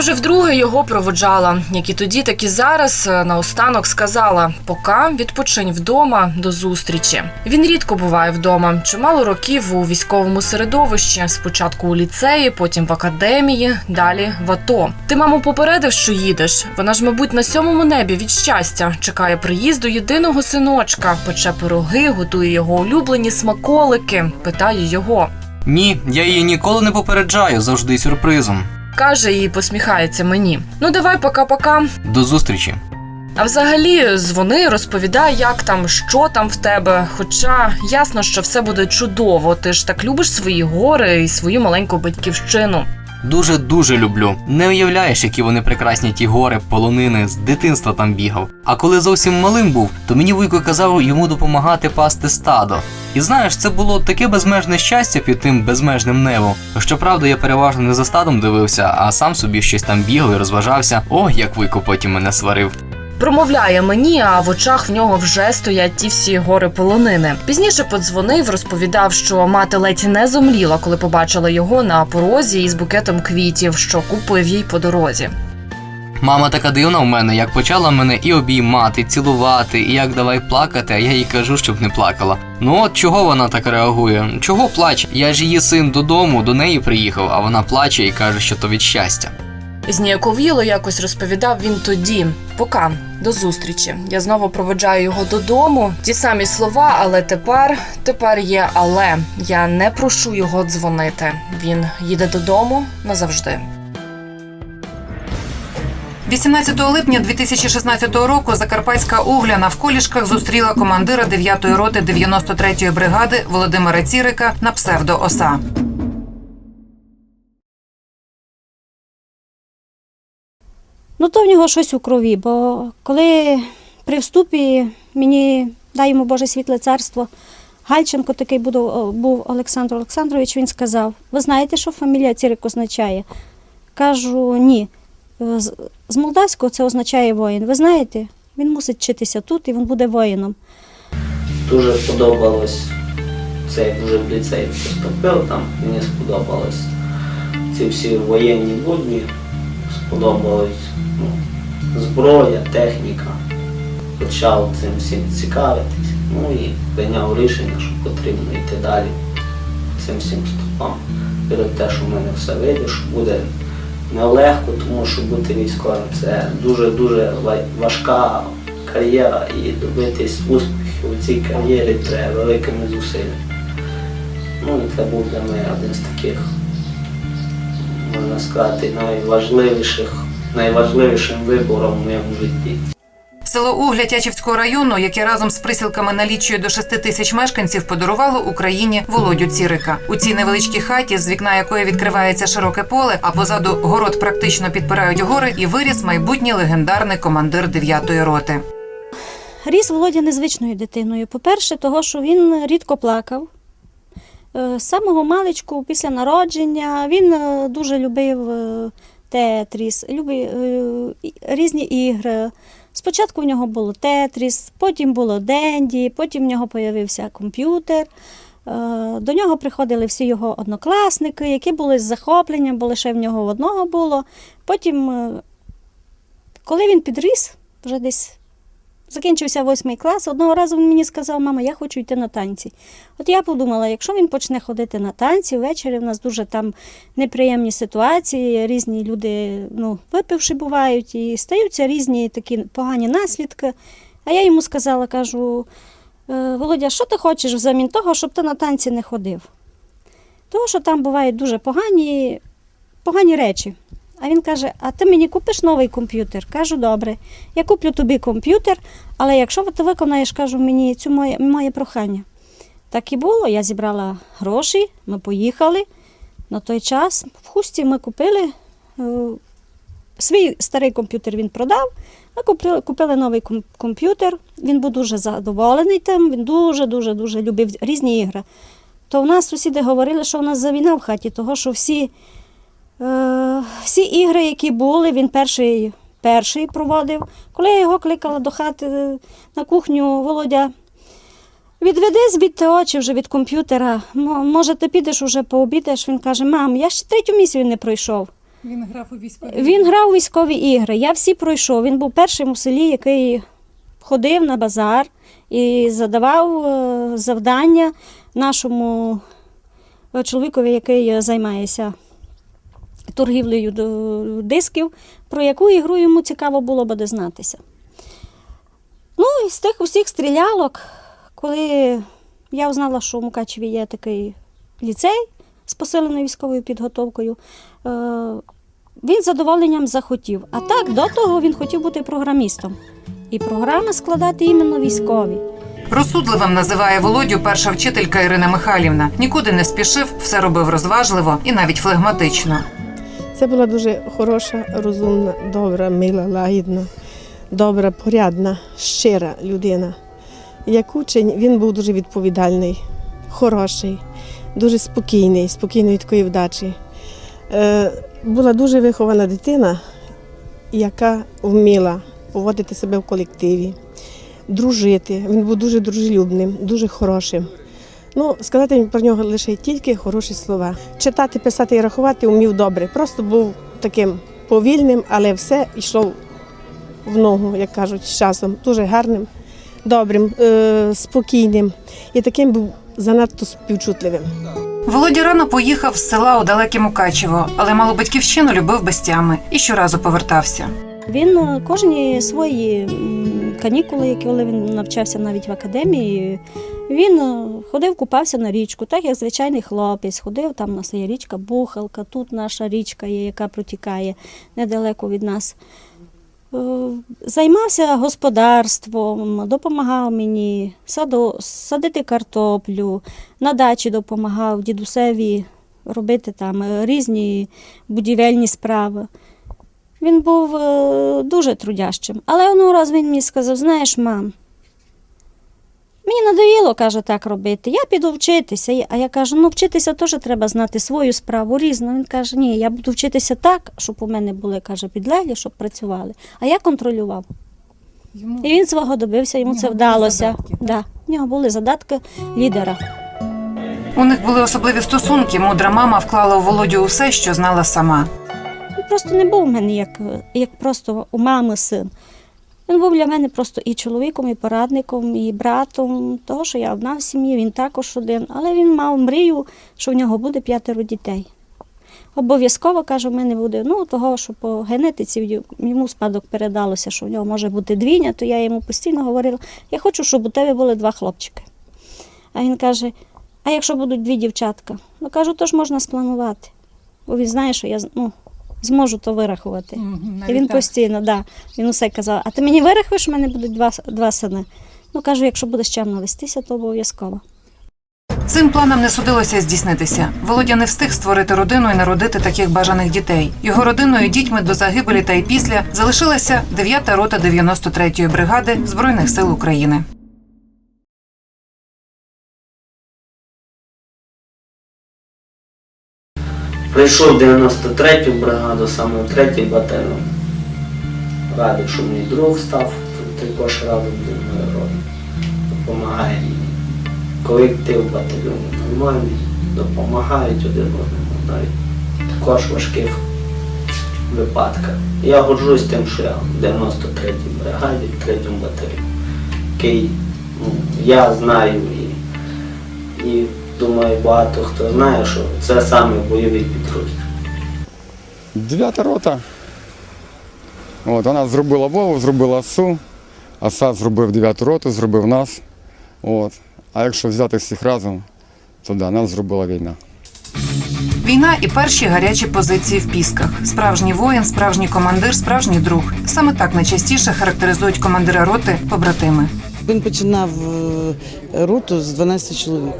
вже вдруге його проводжала, як і тоді, так і зараз. е, Наостанок сказала: пока відпочинь вдома до зустрічі. Він рідко буває вдома. Чимало років у військовому середовищі. Спочатку у ліцеї, потім в академії, далі в АТО. Ти маму попередив, що їдеш. Вона ж, мабуть, на сьомому небі від щастя чекає приїзду єдиного синочка, пече пироги, готує його улюблені смаколики. Питає його. Ні, я її ніколи не попереджаю, завжди сюрпризом. Каже і посміхається мені. Ну давай, пока-пока. До зустрічі. А взагалі дзвони, розповідай, як там, що там в тебе. Хоча ясно, що все буде чудово. Ти ж так любиш свої гори і свою маленьку батьківщину. Дуже дуже люблю. Не уявляєш, які вони прекрасні ті гори, полонини, з дитинства там бігав. А коли зовсім малим був, то мені вуйко казав йому допомагати пасти стадо. І знаєш, це було таке безмежне щастя під тим безмежним небом. Щоправда, я переважно не за стадом дивився, а сам собі щось там бігав і розважався. Ох, як вуйко потім мене сварив. Промовляє мені, а в очах в нього вже стоять ті всі гори полонини. Пізніше подзвонив, розповідав, що мати ледь не зомліла, коли побачила його на порозі із букетом квітів, що купив їй по дорозі. Мама така дивна в мене, як почала мене і обіймати, і цілувати, і як давай плакати, а я їй кажу, щоб не плакала. Ну от чого вона так реагує? Чого плаче? Я ж її син додому, до неї приїхав, а вона плаче і каже, що то від щастя. Зніяковіло якось розповідав він тоді. Пока до зустрічі. Я знову проведжаю його додому. Ті самі слова, але тепер, тепер є але. Я не прошу його дзвонити. Він їде додому назавжди. 18 липня 2016 року Закарпатська угля на вколішках зустріла командира 9-ї роти 93-ї бригади Володимира Цірика на псевдо Оса. Ну, то в нього щось у крові, бо коли при вступі мені дай йому Боже світле царство, Гальченко такий був, Олександр Олександрович, він сказав: Ви знаєте, що фамілія Цірик означає? Кажу, ні. З, з молдавського це означає воїн. Ви знаєте, він мусить вчитися тут і він буде воїном. Дуже сподобалось це, як вже в ліцей поступив там, мені сподобалось ці всі воєнні будні, сподобалось зброя, техніка. Почав цим всім цікавитись. Ну і прийняв рішення, що потрібно йти далі цим всім стопам. Перед те, що в мене все вийде, що буде нелегко, тому що бути військовим це дуже-дуже важка кар'єра і добитись успіхів у цій кар'єрі треба великими зусиллями. Ну і це був для мене один з таких, можна сказати, найважливіших, найважливішим вибором в моєму житті. Село Угля Тячівського району, яке разом з присілками налічує до 6 тисяч мешканців, подарувало Україні Володю Цірика. У цій невеличкій хаті, з вікна якої відкривається широке поле, а позаду город практично підпирають гори, і виріс майбутній легендарний командир 9-ї роти. Ріс Володя незвичною дитиною. По-перше, того, що він рідко плакав. Е, З самого маличку, після народження, він е, дуже любив е, тетріс, любі, е, різні ігри. Спочатку в нього було тетріс, потім було денді, потім в нього з'явився комп'ютер. Е, До нього приходили всі його однокласники, які були з захопленням, бо лише в нього одного було. Потім, е, коли він підріс, вже десь Закінчився восьмий клас. Одного разу він мені сказав, мама, я хочу йти на танці. От я подумала, якщо він почне ходити на танці, ввечері в нас дуже там неприємні ситуації, різні люди ну, випивши бувають, і стаються різні такі погані наслідки. А я йому сказала, кажу, «Е, Володя, що ти хочеш взамін того, щоб ти на танці не ходив? Тому що там бувають дуже погані, погані речі. А він каже: А ти мені купиш новий комп'ютер? Кажу, добре. Я куплю тобі комп'ютер, але якщо ти виконаєш, кажу, мені цю моє, моє прохання. Так і було. Я зібрала гроші, ми поїхали. На той час в хусті ми купили е, свій старий комп'ютер він продав. Ми купили, купили новий комп'ютер. Він був дуже задоволений тим, він дуже-дуже дуже любив різні ігри. То в нас сусіди говорили, що в нас за війна в хаті, того що всі всі ігри, які були, він перший, перший проводив. Коли я його кликала до хати е, на кухню, Володя, відведи звідти очі вже від комп'ютера. Може, ти підеш уже пообідаєш? Він каже, мам, я ще третю місію не пройшов. Він грав у військовій. Він грав у військові ігри. Я всі пройшов. Він був першим у селі, який ходив на базар і задавав е, завдання нашому е, чоловікові, який е, займається торгівлею дисків, про яку ігру йому цікаво було би дізнатися. Ну, і з тих усіх стрілялок, коли я узнала, що у Мукачеві є такий ліцей з посиленою військовою підготовкою, е, він з задоволенням захотів. А так, до того він хотів бути програмістом. І програми складати іменно військові. Розсудливим називає Володю перша вчителька Ірина Михайлівна. Нікуди не спішив, все робив розважливо і навіть флегматично. Це була дуже хороша, розумна, добра, мила, лагідна, добра, порядна, щира людина. Як учень він був дуже відповідальний, хороший, дуже спокійний, спокійної такої вдачі. Е, була дуже вихована дитина, яка вміла поводити себе в колективі, дружити. Він був дуже дружелюбним, дуже хорошим. Ну, сказати про нього лише тільки хороші слова. Читати, писати і рахувати вмів добре. Просто був таким повільним, але все йшло в ногу, як кажуть, з часом. Дуже гарним, добрим, е- спокійним і таким був занадто співчутливим. Володя рано поїхав з села у далеке Мукачево, але малу батьківщину любив без тями і щоразу повертався. Він е, кожні свої канікули, коли він навчався навіть в академії, він е, ходив, купався на річку, так як звичайний хлопець, ходив там у нас є річка Бухалка, тут наша річка є, яка протікає недалеко від нас. Е, Займався господарством, допомагав мені саду, садити картоплю, на дачі допомагав дідусеві робити там е, різні будівельні справи. Він був е, дуже трудящим. Але одного разу він мені сказав: знаєш, мам, мені надоїло, каже, так робити. Я піду вчитися. А я кажу, ну вчитися теж треба знати свою справу різну. Він каже, ні, я буду вчитися так, щоб у мене були, каже, підлеглі, щоб працювали. А я контролював. І він свого добився, йому це вдалося. Да, в нього були задатки лідера. У них були особливі стосунки. Мудра мама вклала у Володю усе, що знала сама. Просто не був у мене як, як просто у мами син. Він був для мене просто і чоловіком, і порадником, і братом. Того, що я одна в сім'ї, він також один. Але він мав мрію, що в нього буде п'ятеро дітей. Обов'язково, каже, в мене буде, ну, того, що по генетиці йому спадок передалося, що в нього може бути двійня, то я йому постійно говорила, я хочу, щоб у тебе були два хлопчики. А він каже: а якщо будуть дві дівчатка? Ну кажу, то ж можна спланувати. Бо він знає, що я ну, зможу то вирахувати. І він постійно, да, він усе казав, а ти мені вирахуєш, у мене будуть два, два сини. Ну кажу, якщо будеш чемно вестися, то обов'язково. Цим планам не судилося здійснитися. Володя не встиг створити родину і народити таких бажаних дітей. Його родиною, дітьми до загибелі та й після залишилася 9-та рота 93-ї бригади Збройних сил України. Прийшов 93-ю бригаду, саме 3-й батальйон. Радий, що мій друг став, також радий моя рода. Допомагає мені. Колектив батальйону нормальний, допомагають один одному навіть також важких випадках. Я горжусь тим, що я в 93-й бригаді, в 3-му батальйоні, який ну, я знаю і, і думаю, багато хто знає, що це саме бойовий підрозділ. Дев'ята рота. От, вона зробила Вову, зробила СУ, АСА зробив дев'яту роту, зробив нас. От. А якщо взяти всіх разом, то да, нас зробила війна. Війна і перші гарячі позиції в пісках. Справжній воїн, справжній командир, справжній друг. Саме так найчастіше характеризують командира роти побратими. Він починав е, роту з 12 чоловік.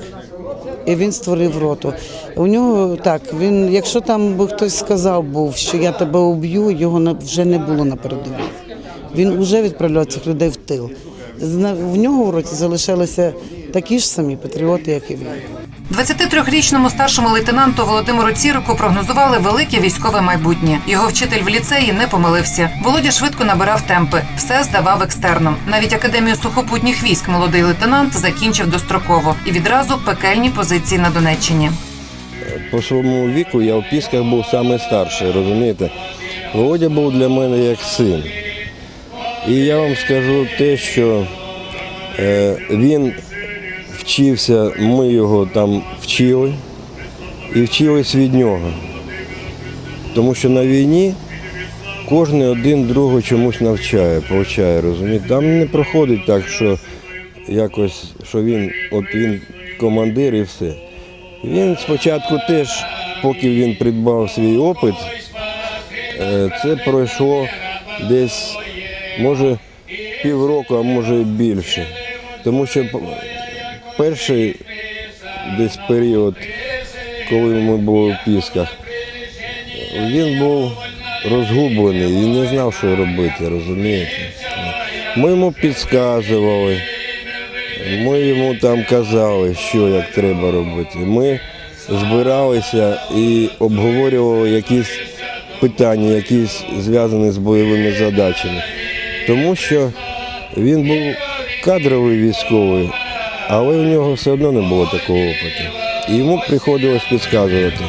І він створив роту. У нього так, він, якщо там би хтось сказав був, що я тебе уб'ю, його вже не було на передовій. Він вже відправляв цих людей в тил. В нього в роті залишалися такі ж самі патріоти, як і він. 23-річному старшому лейтенанту Володимиру Цірику прогнозували велике військове майбутнє. Його вчитель в ліцеї не помилився. Володя швидко набирав темпи, все здавав екстерном. Навіть академію сухопутніх військ молодий лейтенант закінчив достроково і відразу пекельні позиції на Донеччині. по своєму віку я в Пісках був самий старший, розумієте? Володя був для мене як син. І я вам скажу те, що е, він вчився, ми його там вчили і вчились від нього. Тому що на війні кожен один другого чомусь навчає, повчає, розумієте? Там не проходить так, що якось, що він, от він командир і все. Він спочатку теж, поки він придбав свій опит, е, це пройшло десь, може, півроку, а може більше. Тому що перший десь період, коли ми були в Пісках, він був розгублений, він не знав, що робити, розумієте? Ми йому підказували, ми йому там казали, що як треба робити. Ми збиралися і обговорювали якісь питання, якісь зв'язані з бойовими задачами. Тому що він був кадровий військовий, але у нього все одно не було такого опиту. І йому приходилось підказувати.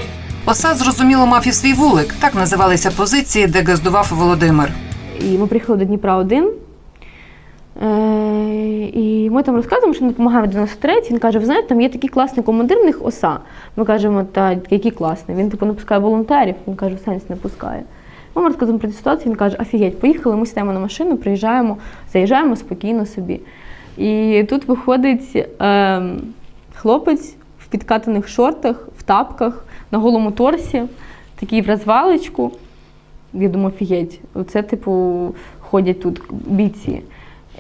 Оса зрозуміло мав і свій вулик. Так називалися позиції, де газдував Володимир. І ми приїхали до Дніпра один. Е, і ми там розказуємо, що він допомагає 93 Він каже: ви знаєте, там є такий класний командир в них оса. Ми кажемо, та який класний. Він типу не пускає волонтерів. Він каже, в сенсі не пускає. Ми розказуємо про цю ситуацію. Він каже, офігеть, поїхали, ми сідаємо на машину, приїжджаємо, заїжджаємо спокійно собі. І тут виходить е, хлопець в підкатаних шортах, в тапках, на голому торсі, такий в розвалочку. Я думаю, офігеть, оце, типу, ходять тут бійці.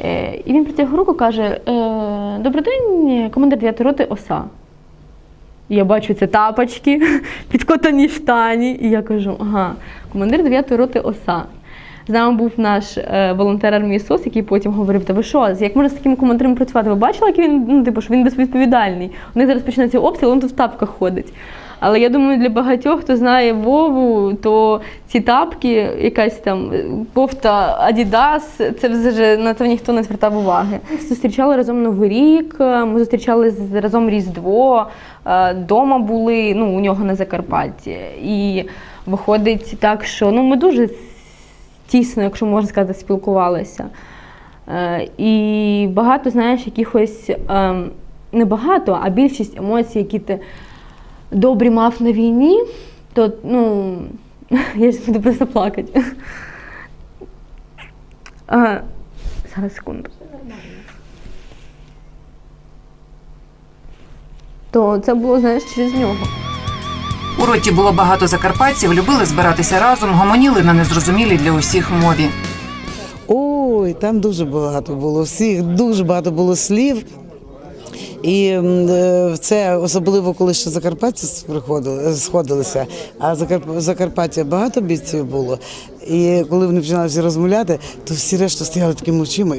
Е, і він протягує руку каже: е, Добрий день, командир 9 роти ОСА. Я бачу це тапочки, підкотані штані. І я кажу, ага, командир 9 роти ОСА. З нами був наш е, волонтер армії СОС, який потім говорив: Та ви що, як можна з таким командиром працювати? Ви бачили, як він ну, типу, що він безвідповідальний? У них зараз починається обстріл, він тут в тапках ходить. Але я думаю, для багатьох, хто знає Вову, то ці тапки, якась там е, кофта Adidas, це вже на це ніхто не звертав уваги. Зустрічали разом Новий рік, е, ми зустрічали разом Різдво, е, дома були ну, у нього на Закарпатті. І виходить так, що ну, ми дуже тісно, якщо можна сказати, спілкувалися. Е, І багато, знаєш, якихось ем, не багато, а більшість емоцій, які ти добрі мав на війні, то ну, я ж буду просто плакати. А, зараз секунду. То це було, знаєш, через нього. У роті було багато закарпатців, любили збиратися разом, гомоніли на незрозумілій для усіх мові. Ой, там дуже багато було всіх, дуже багато було слів. І е, це особливо, коли ще закарпатці сходилися, а Закарп- Закарпаття багато бійців було. І коли вони починали всі розмовляти, то всі решта стояли такими очима,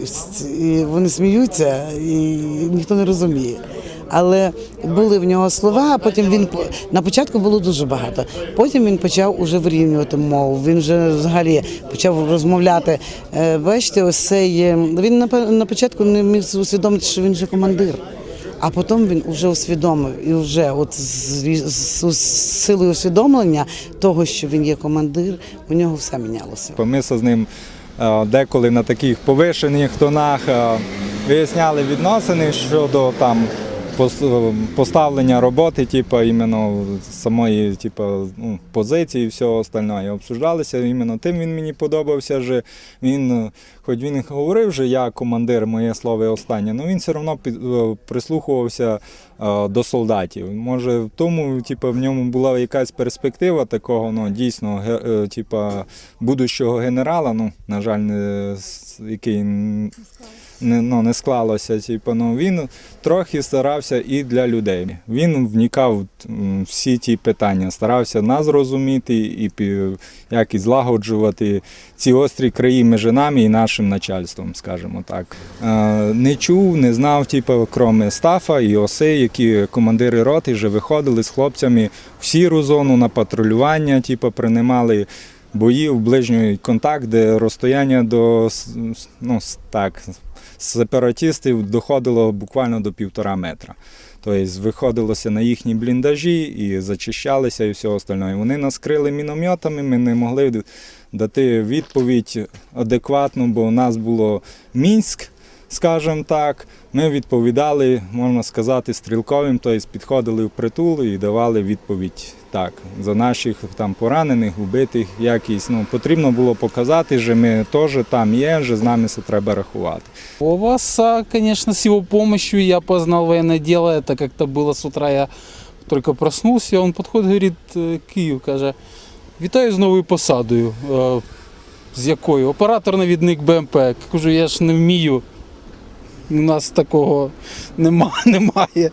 і вони сміються, і ніхто не розуміє. Але були в нього слова, а потім він на початку було дуже багато. Потім він почав уже вирівнювати мову. Він вже взагалі почав розмовляти. Е, Бачите, ось е, він на, початку не міг усвідомити, що він вже командир. А потім він вже усвідомив і вже от з, з, з силою усвідомлення того, що він є командир, у нього все мінялося. Ми з ним е, деколи на таких повишених тонах е, виясняли відносини щодо там поставлення роботи, типу, іменно самої типу, ну, позиції і всього остального. І обсуждалися. Іменно тим він мені подобався. Же. Він, е, хоч він говорив, що я командир, моє слово останнє, але він все одно е, прислухувався е, до солдатів. Може, в тому, типу, в ньому була якась перспектива такого, ну, дійсно, типу, будущого генерала, ну, на жаль, не, який не, ну, не склалося. Типу, ну, він трохи старався і для людей. Він вникав всі ті питання, старався нас зрозуміти і як і злагоджувати ці острі краї між нами і нашим начальством, скажімо так. Е, Не чув, не знав, типу, кроме стафа і оси, які командири роти вже виходили з хлопцями в сіру зону на патрулювання, типу, приймали бої в ближній контакт, де розстояння до ну, так, сепаратистів доходило буквально до півтора метра. Тобто виходилося на їхні бліндажі і зачищалися і все остальне. Вони нас крили мінометами, ми не могли дати відповідь адекватну, бо у нас було Мінськ, скажімо так. Ми відповідали, можна сказати, стрілковим, тобто підходили в притул і давали відповідь так. За наших там поранених, убитих, якісь. Ну, потрібно було показати, що ми теж там є, що з нами все треба рахувати. У вас, конечно, с его помощью я познал военное дело. Это как-то было с утра, я только проснулся, он подходит, говорит, «Е, Київ, каже, вітаю з новою посадою. Е, З якою? Оператор-навідник БМП. Кажу, я ж не вмію. У нас такого нема, немає.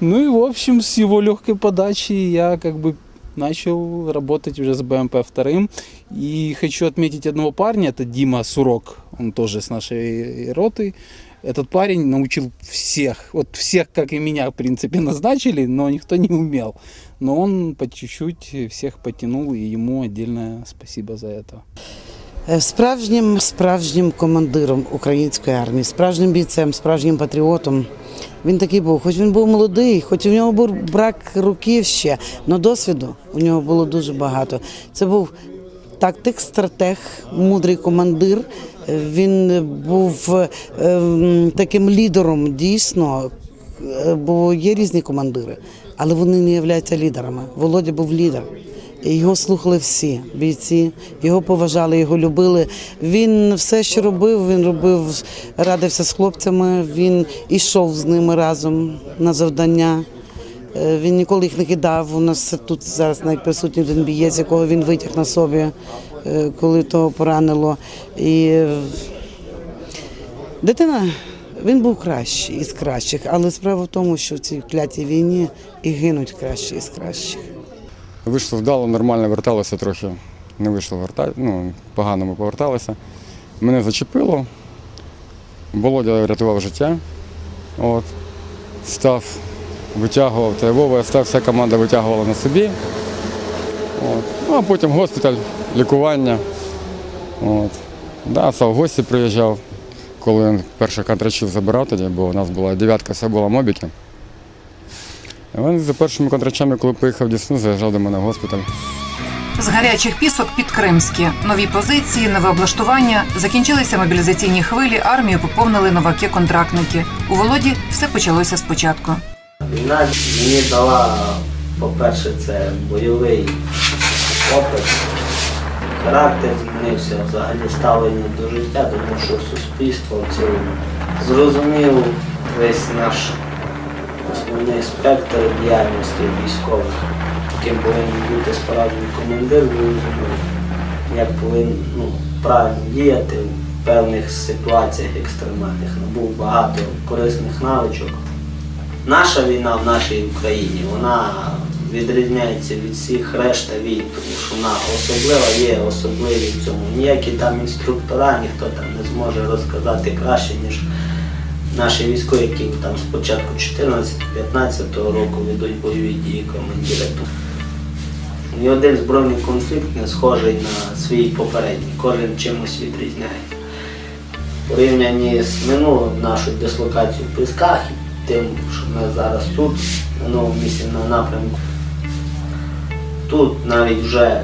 Ну и, в общем, с его легкой подачи я как бы начал работать уже с БМП вторым. И хочу отметить одного парня, это Дима Сурок, он тоже с нашей роты. Этот парень научил всех, вот всех, как и меня, в принципе, назначили, но никто не умел. Но он по чуть-чуть всех потянул, и ему отдельное спасибо за это. Е, Справжнім справжнім командиром української армії, справжнім бійцем, справжнім патріотом. Він такий був, хоч він був молодий, хоч у нього був брак років ще, але досвіду у нього було дуже багато. Це був тактик, стратег, мудрий командир. Е, Він був е, таким лідером дійсно, бо є різні командири, але вони не являються лідерами. Володя був лідер. Його слухали всі бійці, його поважали, його любили. Він все, що робив, він робив, радився з хлопцями. Він ішов з ними разом на завдання. Е, Він ніколи їх не кидав. У нас тут зараз навіть присутній один бієць, якого він витяг на собі, е, коли того поранило. І дитина, він був кращий із кращих, але справа в тому, що в цій клятій війні і гинуть кращі із кращих. Вийшло вдало, нормально верталося трохи. Не вийшло вертати, ну, погано ми поверталися. Мене зачепило. Володя рятував життя. От. Став, витягував та Вова, став, вся команда витягувала на собі. От. Ну, а потім госпіталь, лікування. От. Да, в гості приїжджав, коли перших контрачів забирав тоді, бо у нас була дев'ятка, все було мобіки. Він за першими контрачами, коли поїхав в Дісну, заїжджав до мене в госпіталь. З гарячих пісок під Кримські. Нові позиції, нове облаштування. Закінчилися мобілізаційні хвилі, армію поповнили новаки-контрактники. У Володі все почалося спочатку. Війна мені дала, по-перше, це бойовий опит. Характер змінився, взагалі ставлення до життя, тому що суспільство в цілому зрозумів весь наш основний спектр діяльності військових, яким повинен бути справжній командир, як повинен ну, правильно діяти в певних ситуаціях екстремальних. Набув багато корисних навичок. Наша війна в нашій Україні, вона відрізняється від всіх решта війн, тому що вона особлива, є особливі в цьому. Ніякі там інструктора, ніхто там не зможе розказати краще, ніж наші військові, які там з початку 14-15 року ведуть бойові дії командири. Ні один збройний конфлікт не схожий на свій попередній, кожен чимось відрізняється. Порівнянні з минулою нашою дислокацією в Пісках і тим, що ми зараз тут, на новому місці на напрямку. Тут навіть вже,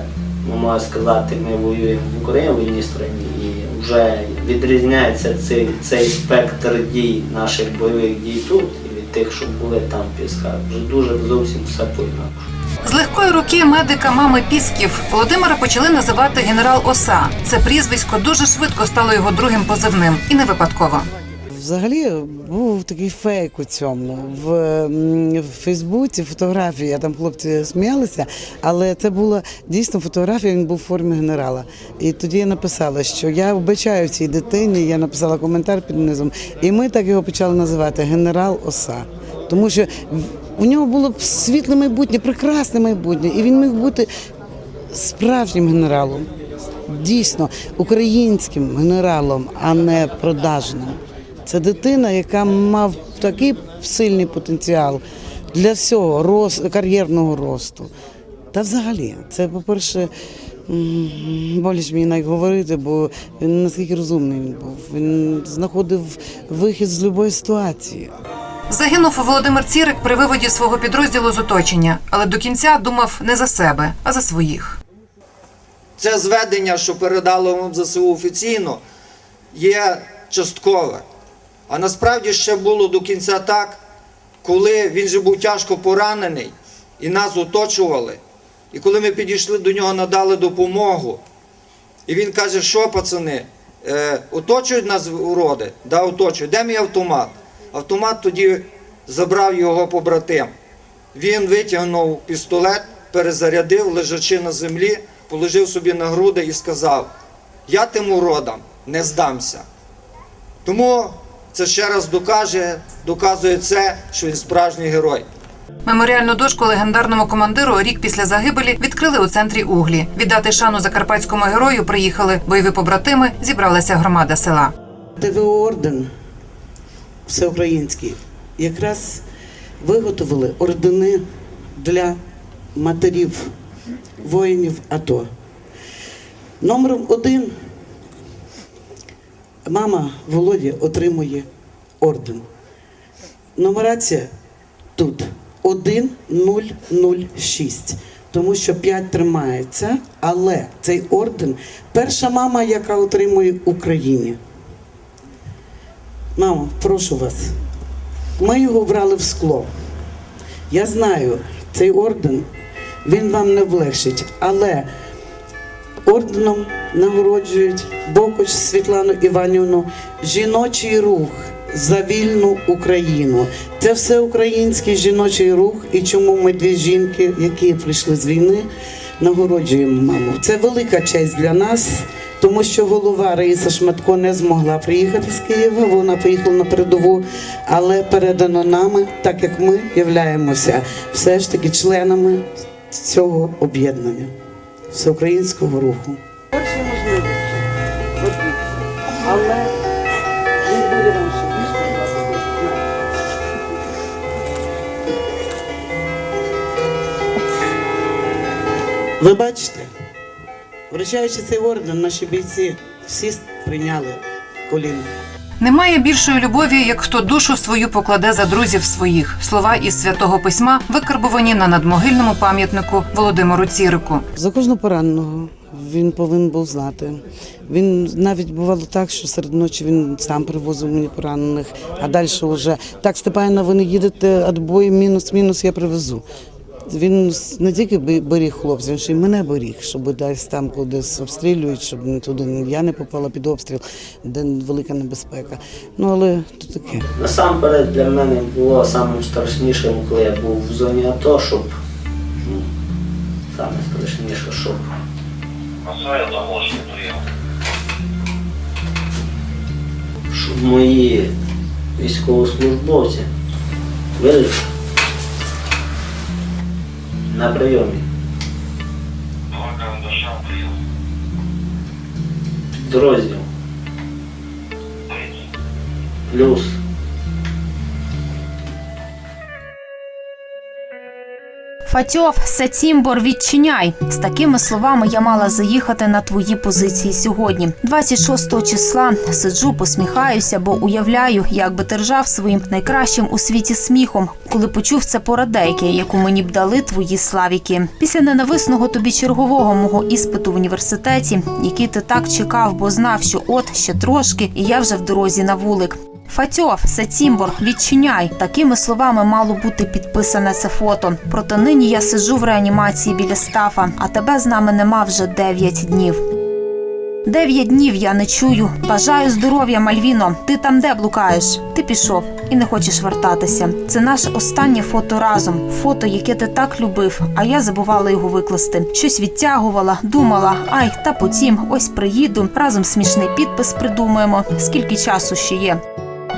ну, можна сказати, ми воюємо в Україні в країні і вже відрізняється цей, цей спектр дій наших бойових дій тут і від тих, що були там в Пісках. Вже дуже зовсім все по-інакше. З легкої руки медика мами Пісків Володимира почали називати генерал Оса. Це прізвисько дуже швидко стало його другим позивним і не випадково. Взагалі був такий фейк у цьому. В, в Фейсбуці фотографія, там хлопці сміялися, але це була дійсно фотографія, він був в формі генерала. І тоді я написала, що я вбачаю цій дитині, я написала коментар під низом. І ми так його почали називати генерал Оса. Тому що у нього було світле майбутнє, прекрасне майбутнє, і він міг бути справжнім генералом, дійсно українським генералом, а не продажним. Це дитина, яка мав такий сильний потенціал для всього роз, кар'єрного росту. Та взагалі, це, по-перше, боліч мені навіть говорити, бо він наскільки розумний він був. Він знаходив вихід з будь-якої ситуації. Загинув Володимир Цірик при виводі свого підрозділу з оточення, але до кінця думав не за себе, а за своїх. Це зведення, що передало вам ЗСУ офіційно, є часткове. А насправді ще було до кінця так, коли він же був тяжко поранений і нас оточували. І коли ми підійшли до нього, надали допомогу. І він каже, що пацани, е, оточують нас уроди? Да, оточують. Де мій автомат? Автомат тоді забрав його побратим. Він витягнув пістолет, перезарядив, лежачи на землі, положив собі на груди і сказав: Я тим уродам не здамся. Тому це ще раз докаже, доказує це, що він справжній герой. Меморіальну дошку легендарному командиру рік після загибелі відкрили у центрі Углі. Віддати шану закарпатському герою приїхали бойові побратими, зібралася громада села. ТВО орден всеукраїнський якраз виготовили ордени для матерів воїнів АТО. Номером один мама Володі отримує орден. Нумерація тут 1006. Тому що 5 тримається, але цей орден перша мама, яка отримує в Україні. Мамо, прошу вас. Ми його брали в скло. Я знаю, цей орден він вам не влегшить, але орденом нагороджують Бокоч Світлану Іванівну жіночий рух за вільну Україну. Це всеукраїнський жіночий рух, і чому ми дві жінки, які прийшли з війни, нагороджуємо маму. Це велика честь для нас. Тому що голова Раїса Шматко не змогла приїхати з Києва, вона поїхала на передову, але передано нами, так як ми являємося все ж таки членами цього об'єднання всеукраїнського руху. Перші можливості, але він буде вам ще більше. Ви бачите, вручаючи цей орден, наші бійці всі прийняли коліна. Немає більшої любові, як хто душу свою покладе за друзів своїх. Слова із святого письма викарбувані на надмогильному пам'ятнику Володимиру Цірику. За кожного пораненого він повинен був знати. Він навіть бувало так, що серед ночі він сам привозив мені поранених, а далі вже так, Степанівна, ви не їдете відбой, мінус-мінус, я привезу. Він не тільки беріг хлопців, він ще й мене беріг, щоб десь там кудись обстрілюють, щоб туди я не попала під обстріл, де велика небезпека. Ну але то таке. Насамперед для мене було самим страшнішим, коли я був в зоні АТО, щоб ну, саме страшніше, щоб щоб мої військовослужбовці вирішили на прийомі. Підрозділ. Плюс. Фатьов, Сецімбор, відчиняй. З такими словами я мала заїхати на твої позиції сьогодні. 26 числа сиджу, посміхаюся, бо уявляю, як би ти своїм найкращим у світі сміхом, коли почув це порадейки, яку мені б дали твої славіки. Після ненависного тобі чергового мого іспиту в університеті, який ти так чекав, бо знав, що от ще трошки, і я вже в дорозі на вулик. Фатьов, Сецімбор, відчиняй. Такими словами мало бути підписане це фото. Проте нині я сиджу в реанімації біля стафа, а тебе з нами нема вже дев'ять днів. Дев'ять днів я не чую. Бажаю здоров'я, Мальвіно. Ти там де блукаєш? Ти пішов і не хочеш вертатися. Це наше останнє фото разом. Фото, яке ти так любив, а я забувала його викласти. Щось відтягувала, думала, ай, та потім ось приїду. Разом смішний підпис придумаємо. Скільки часу ще є?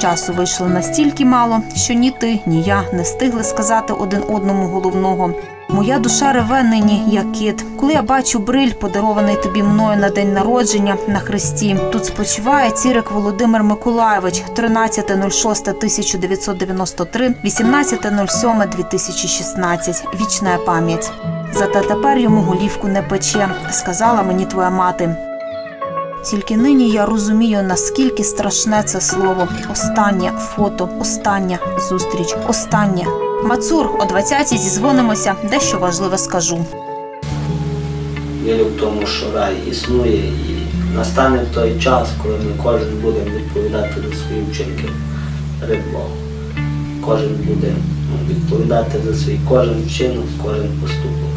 Часу вийшло настільки мало, що ні ти, ні я не встигли сказати один одному головного. Моя душа реве нині, як кит. Коли я бачу бриль, подарований тобі мною на день народження на хресті. Тут спочиває цірик Володимир Миколаєвич, 13.06.1993, 18.07.2016. Вічна пам'ять. Зате тепер йому голівку не пече, сказала мені твоя мати. Тільки нині я розумію, наскільки страшне це слово. Останнє фото, остання зустріч, останнє. Мацур, о 20-й зізвонимося, дещо важливе скажу. Вірю в тому, що рай існує і настане той час, коли ми кожен будемо відповідати за свої вчинки Богом. Кожен буде відповідати за свій кожен вчинок, кожен поступок.